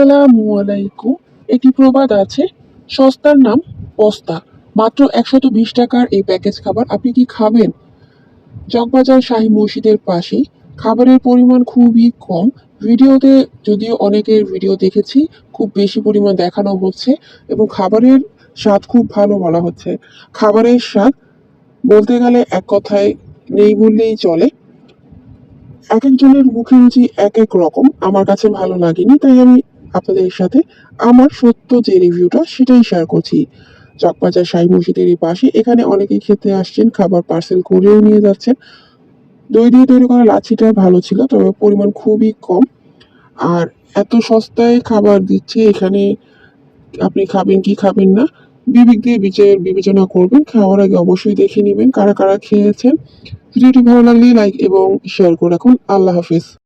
আসসালামু আলাইকুম। একটি প্রবাদ আছে, সস্তার নাম পস্তা। মাত্র একশত বিশ টাকার এই প্যাকেজ খাবার আপনি কি খাবেন? চকবাজার শাহী মসজিদের পাশেই। খাবারের পরিমাণ খুবই কম। ভিডিওতে যদিও অনেকের ভিডিও দেখেছি, খুব বেশি পরিমাণ দেখানো হচ্ছে এবং খাবারের স্বাদ খুব ভালো বলা হচ্ছে। খাবারের স্বাদ বলতে গেলে এক কথায় নেই বললেই চলে। এক একজনের মুখে রুচি এক এক রকম। আমার কাছে ভালো লাগেনি, তাই আমি আপনাদের সাথে আমার সত্য যে রিভিউটা সেটাই শেয়ার করছি। চকবাজার সাই মসজিদের এই পাশে এখানে অনেকে খেতে আসছেন, খাবার পার্সেল করেও নিয়ে যাচ্ছেন। দই দিয়ে তৈরি করা লাচিটা ভালো ছিল, তবে পরিমাণ খুবই কম। আর এত সস্তায় খাবার দিচ্ছে, এখানে আপনি খাবেন কি খাবেন না, বিবেক দিয়ে বিচার বিবেচনা করবেন, খাওয়ার আগে অবশ্যই দেখে নেবেন কারা কারা খেয়েছেন। ভিডিওটি ভালো লাগলে লাইক এবং শেয়ার করে রাখুন। আল্লাহ হাফিজ।